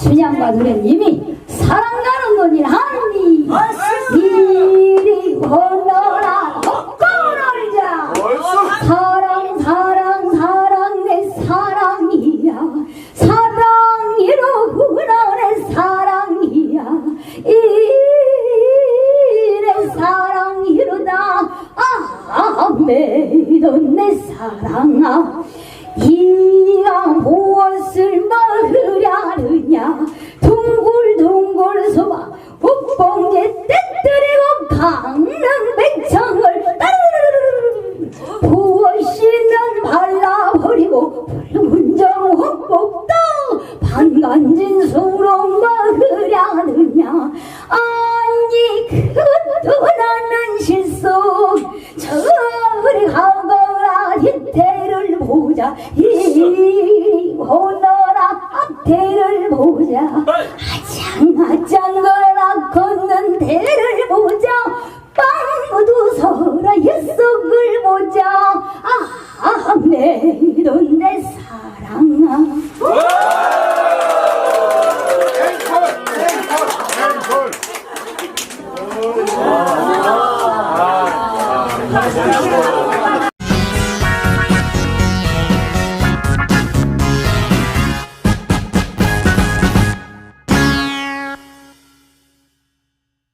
춘향과 누레님이 사랑가는 논일 하니. 이리 건너라. 헛걸어리자. 사랑 사랑 사랑 내 사랑이야. 사랑이로 흔한 사랑이야. 이내 사랑이로다. 아 매던 내 사랑아. 네 둥글둥글 소바 북봉제 떼뜨리고 강릉 백청을 따르르르르 무엇이는 발라버리고 붉은정 홍복도 반간진 수로 먹으려느냐 아니 그것도 나는 실속 저리 가거라 뒤태를 보자 오 앞태를 보자 아장 아장 걸어라 걷는 대를 보자 빵모두 서라 옛속을 보자 아 내돈 내 사랑아